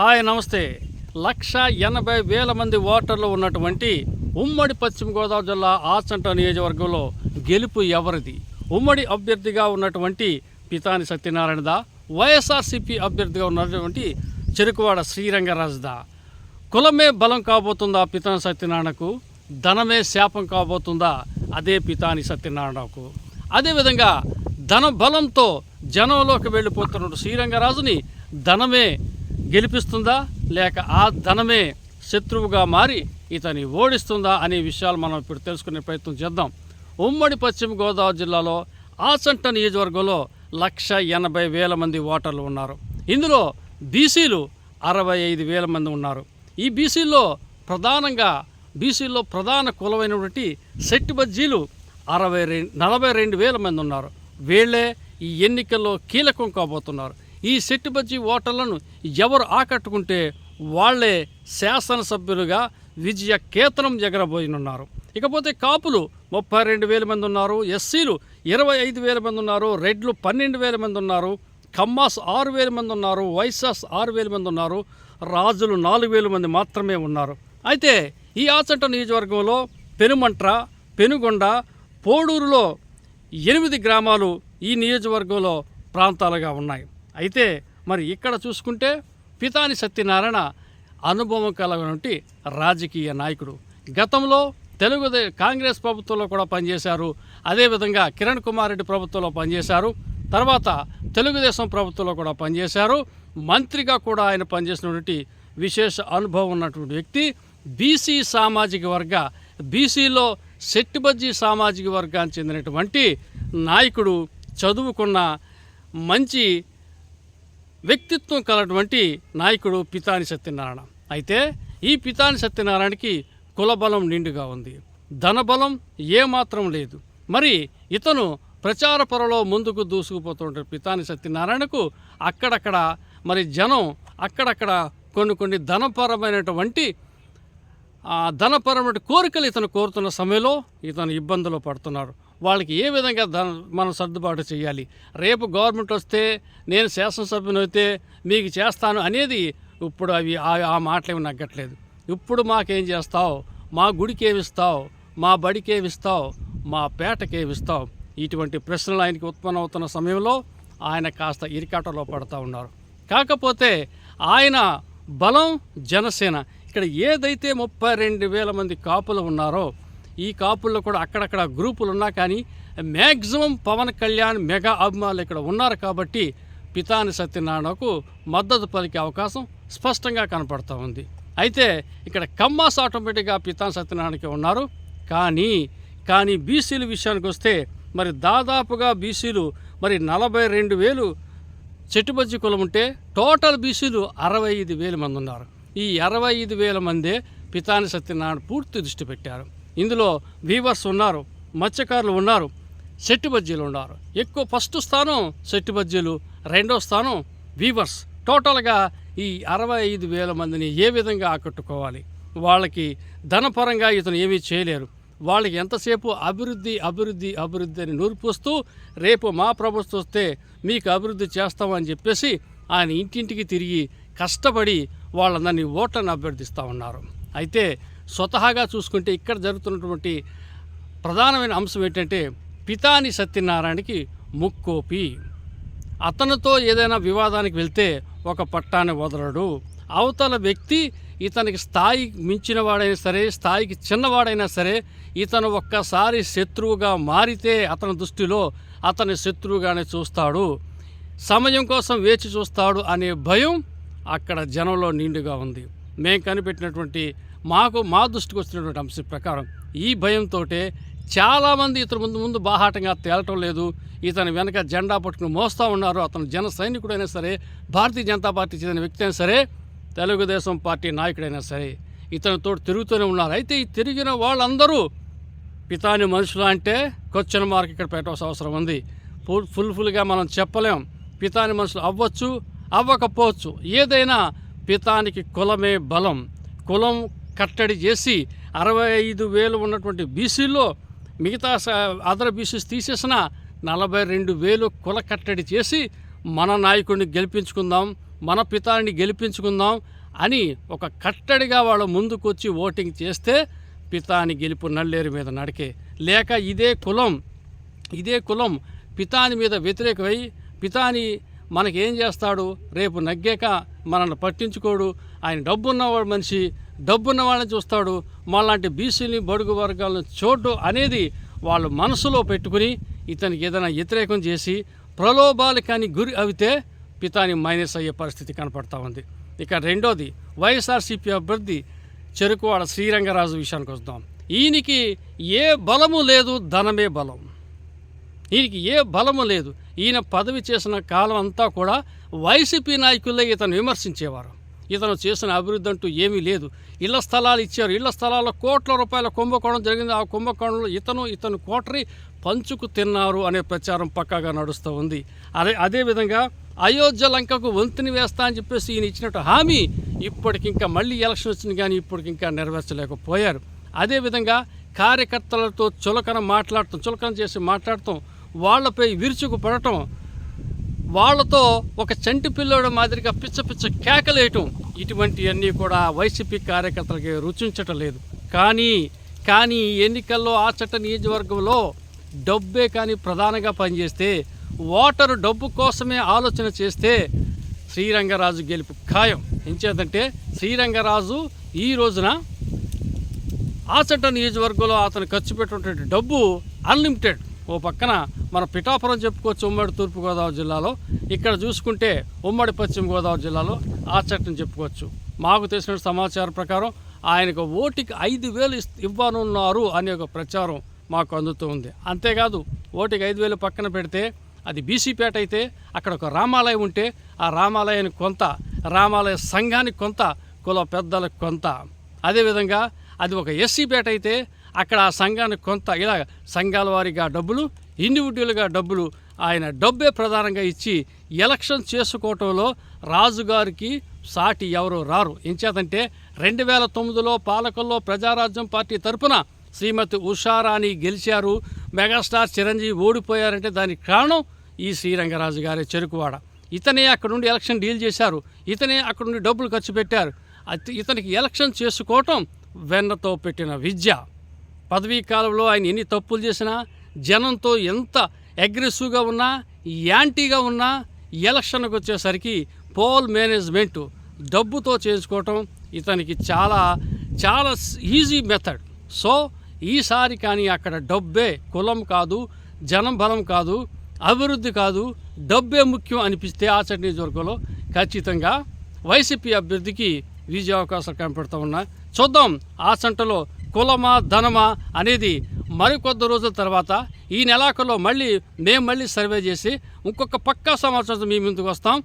Hi నమస్తే. లక్ష ఎనభై వేల మంది ఓటర్లు ఉన్నటువంటి ఉమ్మడి పశ్చిమ గోదావరి జిల్లా ఆచంట నియోజకవర్గంలో గెలుపు ఎవరిది? ఉమ్మడి అభ్యర్థిగా ఉన్నటువంటి పితాని సత్యనారాయణదా వైఎస్ఆర్సీపీ అభ్యర్థిగా ఉన్నటువంటి చెరుకువాడ శ్రీరంగరాజుదా. కులమే బలం కాబోతుందా పితాని సత్యనారాయణకు? ధనమే శాపం కాబోతుందా అదే పితాని సత్యనారాయణకు అదేవిధంగా ధన బలంతో జనంలోకి వెళ్ళిపోతున్న శ్రీరంగరాజుని ధనమే గెలిపిస్తుందా లేక ఆ ధనమే శత్రువుగా మారి ఇతని ఓడిస్తుందా అనే విషయాలు మనం ఇప్పుడు తెలుసుకునే ప్రయత్నం చేద్దాం. ఉమ్మడి పశ్చిమ గోదావరి జిల్లాలో ఆచంట నియోజకవర్గంలో లక్ష ఎనభై వేల మంది ఓటర్లు ఉన్నారు. ఇందులో బీసీలు అరవై ఐదు వేల మంది ఉన్నారు. ఈ బీసీల్లో ప్రధానంగా బీసీల్లో ప్రధాన కులమైనటువంటి సెట్టి బజ్జీలు అరవై రెండు నలభై రెండు వేల మంది ఉన్నారు. వీళ్ళే ఈ ఎన్నికల్లో కీలకం కాబోతున్నారు. ఈ సెట్టు బజ్జీ ఓటర్లను ఎవరు ఆకట్టుకుంటే వాళ్ళే శాసనసభ్యులుగా విజయ కేతనం ఎగరబోయనున్నారు. ఇకపోతే కాపులు ముప్పై రెండు వేల మంది ఉన్నారు ఎస్సీలు ఇరవై ఐదు వేల మంది ఉన్నారు రెడ్లు పన్నెండు వేల మంది ఉన్నారు కమ్మాస్ ఆరు వేల మంది ఉన్నారు వైసాస్ ఆరు వేల మంది ఉన్నారు రాజులు నాలుగు వేల మంది మాత్రమే ఉన్నారు. అయితే ఈ ఆచంట నియోజకవర్గంలో పెనుమంట్ర పెనుగొండ పోడూరులో ఎనిమిది గ్రామాలు ఈ నియోజకవర్గంలో ప్రాంతాలుగా ఉన్నాయి. అయితే మరి ఇక్కడ చూసుకుంటే పితాని సత్యనారాయణ అనుభవం కలగనటువంటి రాజకీయ నాయకుడు. గతంలో తెలుగు కాంగ్రెస్ ప్రభుత్వంలో కూడా పనిచేశారు. అదేవిధంగా కిరణ్ కుమార్ రెడ్డి ప్రభుత్వంలో పనిచేశారు. తర్వాత తెలుగుదేశం ప్రభుత్వంలో కూడా పనిచేశారు. మంత్రిగా కూడా ఆయన పనిచేసినటువంటి విశేష అనుభవం ఉన్నటువంటి వ్యక్తి. బీసీ సామాజిక వర్గ బీసీలో శెట్టిబజ్జీ సామాజిక వర్గానికి చెందినటువంటి నాయకుడు చదువుకున్న మంచి వ్యక్తిత్వం కలటువంటి నాయకుడు పితాని సత్యనారాయణ. అయితే ఈ పితాని సత్యనారాయణకి కులబలం నిండుగా ఉంది. ధనబలం ఏమాత్రం లేదు. మరి ఇతను ప్రచార పొరలో ముందుకు దూసుకుపోతుంటాడు పితాని సత్యనారాయణకు అక్కడక్కడ మరి జనం అక్కడక్కడ కొన్ని కొన్ని ధనపరమైనటువంటి ధనపరమైన కోరికలు ఇతను కోరుతున్న సమయంలో ఇతను ఇబ్బందులు పడుతున్నారు. వాళ్ళకి ఏ విధంగా మనం సర్దుబాటు చేయాలి? రేపు గవర్నమెంట్ వస్తే నేను శాసనసభ్యుని అయితే మీకు చేస్తాను అనేది ఇప్పుడు అవి ఆ ఆ మాటలేమి నగ్గట్లేదు. ఇప్పుడు మాకేం చేస్తావు? మా గుడికి ఏమిస్తావు మా బడికి ఏమిస్తావు మా పేటకి ఏమిస్తావు ఇటువంటి ప్రశ్నలు ఆయనకి ఉత్పన్నం అవుతున్న సమయంలో ఆయన కాస్త ఇరికాటలో పడుతూ ఉన్నారు. కాకపోతే ఆయన బలం జనసేన. ఇక్కడ ఏదైతే ముప్పై రెండు వేల మంది కాపులు ఉన్నారో ఈ కాపుల్లో కూడా అక్కడక్కడ గ్రూపులు ఉన్నా కానీ మ్యాక్సిమం పవన్ కళ్యాణ్ మెగా అభిమానులు ఇక్కడ ఉన్నారు కాబట్టి పితాని సత్యనారాయణకు మద్దతు పలికే అవకాశం స్పష్టంగా కనపడుతూ ఉంది. అయితే ఇక్కడ కమ్మాస్ ఆటోమేటిక్గా పితాని సత్యనారాయణకి ఉన్నారు. కానీ కానీ బీసీల విషయానికి వస్తే మరి దాదాపుగా బీసీలు మరి నలభై రెండు వేలు చెట్టుబజ్జి కులం ఉంటే టోటల్ బీసీలు అరవై ఐదు వేల మంది ఉన్నారు. ఈ అరవై ఐదు వేల మందే పితాని సత్యనారాయణ పూర్తి దృష్టి పెట్టారు. ఇందులో వీవర్స్ ఉన్నారు మత్స్యకారులు ఉన్నారు సెట్టు బజ్జీలు ఉన్నారు. ఎక్కువ ఫస్ట్ స్థానం సెట్టు బజ్జీలు రెండో స్థానం వీవర్స్. టోటల్గా ఈ అరవై ఐదు వేల మందిని ఏ విధంగా ఆకట్టుకోవాలి? వాళ్ళకి ధనపరంగా ఇతను ఏమీ చేయలేరు. వాళ్ళకి ఎంతసేపు అభివృద్ధి అభివృద్ధి అభివృద్ధి అని నూర్పుస్తూ రేపు మా ప్రభుత్వం వస్తే మీకు అభివృద్ధి చేస్తామని చెప్పేసి ఆయన ఇంటింటికి తిరిగి కష్టపడి వాళ్ళందరినీ ఓట్లను అభ్యర్థిస్తూ ఉన్నారు. అయితే స్వతహాగా చూసుకుంటే ఇక్కడ జరుగుతున్నటువంటి ప్రధానమైన అంశం ఏంటంటే పితాని సత్యనారాయణకి ముక్కోపి. అతనితో ఏదైనా వివాదానికి వెళ్తే ఒక పట్టాన్ని వదలడు. అవతల వ్యక్తి ఇతనికి స్థాయి మించినవాడైనా సరే స్థాయికి చిన్నవాడైనా సరే ఇతను ఒక్కసారి శత్రువుగా మారితే అతని దృష్టిలో అతని శత్రువుగానే చూస్తాడు. సమయం కోసం వేచి చూస్తాడు అనే భయం అక్కడ జనంలో నిండుగా ఉంది. మేము కనిపెట్టినటువంటి మాకు మా దృష్టికి వచ్చినటువంటి అంశం ప్రకారం ఈ భయంతో చాలామంది ఇతను ముందు ముందు బాహాటంగా తేలటం లేదు. ఇతని వెనక జెండా పట్టుకుని మోస్తూ ఉన్నారు. అతను జన సైనికుడైనా సరే భారతీయ జనతా పార్టీ చెందిన వ్యక్తి అయినా సరే తెలుగుదేశం పార్టీ నాయకుడైనా సరే ఇతనితో తిరుగుతూనే ఉన్నారు. అయితే ఈ తిరిగిన వాళ్ళందరూ పితాని మనుషులు అంటే క్వశ్చన్ మార్క్ ఇక్కడ పెట్టవలసిన అవసరం ఉంది. ఫుల్ ఫుల్ఫుల్గా మనం చెప్పలేం. పితాని మనుషులు అవ్వచ్చు అవ్వకపోవచ్చు. ఏదైనా పితానికి కులమే బలం. కులం కట్టడి చేసి అరవై ఐదు వేలు ఉన్నటువంటి బీసీలో మిగతా అదర్ బీసీస్ తీసేసిన నలభై రెండు వేలు కుల కట్టడి చేసి మన నాయకుడిని గెలిపించుకుందాం మన పితాని గెలిపించుకుందాం అని ఒక కట్టడిగా వాళ్ళ ముందుకొచ్చి ఓటింగ్ చేస్తే పితాని గెలుపు నల్లేరు మీద నడికే. లేక ఇదే కులం ఇదే కులం పితాని మీద వ్యతిరేకమై పితాని మనకేం చేస్తాడు? రేపు నగ్గాక మనల్ని పట్టించుకోడు. ఆయన డబ్బున్నవాడు మనిషి డబ్బున్న వాళ్ళని చూస్తాడు. మనలాంటి బీసీని బడుగు వర్గాలను చూడడం అనేది వాళ్ళు మనసులో పెట్టుకుని ఇతనికి ఏదైనా వ్యతిరేకం చేసి ప్రలోభాలకని గురి అవితే పితాని మైనస్ అయ్యే పరిస్థితి కనపడతా ఉంది. ఇక రెండోది వైఎస్ఆర్సీపీ అభ్యర్థి చెరుకువాడ శ్రీరంగరాజు విషయానికి వద్దాం. ఈయనకి ఏ బలము లేదు ధనమే బలం. ఈయనకి ఏ బలము లేదు. ఈయన పదవి చేసిన కాలం అంతా కూడా వైసీపీ నాయకులే ఇతను విమర్శించేవారు. ఇతను చేసిన అభివృద్ధి అంటూ ఏమీ లేదు. ఇళ్ళ స్థలాలు ఇచ్చారు. ఇళ్ళ స్థలాల్లో కోట్ల రూపాయల కుంభకోణం జరిగింది. ఆ కుంభకోణంలో ఇతను ఇతను కోటరి పంచుకు తిన్నారు అనే ప్రచారం పక్కాగా నడుస్తూ ఉంది. అదే అదేవిధంగా అయోధ్య లంకకు వంతుని వేస్తా అని చెప్పేసి ఈయన ఇచ్చినట్టు హామీ ఇప్పటికింకా మళ్ళీ ఎలక్షన్ వచ్చింది కానీ ఇప్పటికింకా నెరవేర్చలేకపోయారు. అదేవిధంగా కార్యకర్తలతో చులకన మాట్లాడటం చులకన చేసి మాట్లాడటం వాళ్ళపై విరుచుకు పడటం వాళ్ళతో ఒక చంటి పిల్లోడు మాదిరిగా పిచ్చ పిచ్చ కేకలేయటం ఇటువంటివన్నీ కూడా వైసీపీ కార్యకర్తలకి రుచించటం లేదు. కానీ కానీ ఎన్నికల్లో ఆ చట్ట నియోజకవర్గంలో డబ్బే కానీ ప్రధానంగా పనిచేస్తే ఓటరు డబ్బు కోసమే ఆలోచన చేస్తే శ్రీరంగరాజు గెలుపు ఖాయం. ఎంచేదంటే శ్రీరంగరాజు ఈ రోజున ఆచంట నియోజకవర్గంలో అతను ఖర్చు పెట్టినటువంటి డబ్బు అన్లిమిటెడ్ ఓ పక్కన మన పిఠాపురం చెప్పుకోవచ్చు ఉమ్మడి తూర్పుగోదావరి జిల్లాలో. ఇక్కడ చూసుకుంటే ఉమ్మడి పశ్చిమ గోదావరి జిల్లాలో ఆచట్టని చెప్పుకోవచ్చు. మాకు తెలిసిన సమాచారం ప్రకారం ఆయనకు ఓటికి ఐదు వేలు ఇవ్వనున్నారు అనే ఒక ప్రచారం మాకు అందుతూ ఉంది. అంతేకాదు ఓటికి ఐదు వేలు పక్కన పెడితే అది బీసీపేట అయితే అక్కడ ఒక రామాలయం ఉంటే ఆ రామాలయానికి కొంత రామాలయ సంఘానికి కొంత కుల పెద్దలకు కొంత. అదేవిధంగా అది ఒక ఎస్సీ పేట అయితే అక్కడ ఆ సంఘానికి కొంత ఇలా సంఘాల వారిగా డబ్బులు ఇండివిజువల్గా డబ్బులు ఆయన డబ్బే ప్రధానంగా ఇచ్చి ఎలక్షన్ చేసుకోవటంలో రాజుగారికి సాటి ఎవరు రారు. ఎంచేతంటే రెండు వేల తొమ్మిదిలో పాలకుల్లో ప్రజారాజ్యం పార్టీ తరపున శ్రీమతి ఉషారాణి గెలిచారు. మెగాస్టార్ చిరంజీవి ఓడిపోయారంటే దానికి కారణం ఈ శ్రీరంగరాజు గారి చెరుకువాడ. ఇతనే అక్కడ నుండి ఎలక్షన్ డీల్ చేశారు. ఇతనే అక్కడ నుండి డబ్బులు ఖర్చు పెట్టారు. అతి- ఇతనికి ఎలక్షన్ చేసుకోవటం వెన్నతో పెట్టిన విద్య. పదవీ కాలంలో ఆయన ఎన్ని తప్పులు చేసినా జనంతో ఎంత అగ్రెసివ్గా ఉన్నా యాంటీగా ఉన్నా ఎలక్షన్కి వచ్చేసరికి పోల్ మేనేజ్మెంట్ డబ్బుతో చేసుకోవటం ఇతనికి చాలా చాలా ఈజీ మెథడ్. సో ఈసారి కానీ అక్కడ డబ్బే కులం కాదు జనం బలం కాదు అభివృద్ధి కాదు డబ్బే ముఖ్యం అనిపిస్తే ఆ చట్నీ నియోజకవర్గంలో ఖచ్చితంగా వైసీపీ అభ్యర్థికి విజయ అవకాశాలు కనపడుతూ ఉన్నాయి చూద్దాం ఆ సంటలో కులమా ధనమా అనేది మరికొద్ది రోజుల తర్వాత ఈ నెలాఖరులో మళ్ళీ మేము మళ్ళీ సర్వే చేసి ఇంకొక పక్కా సమాచారం మీ ముందుకు వస్తాం.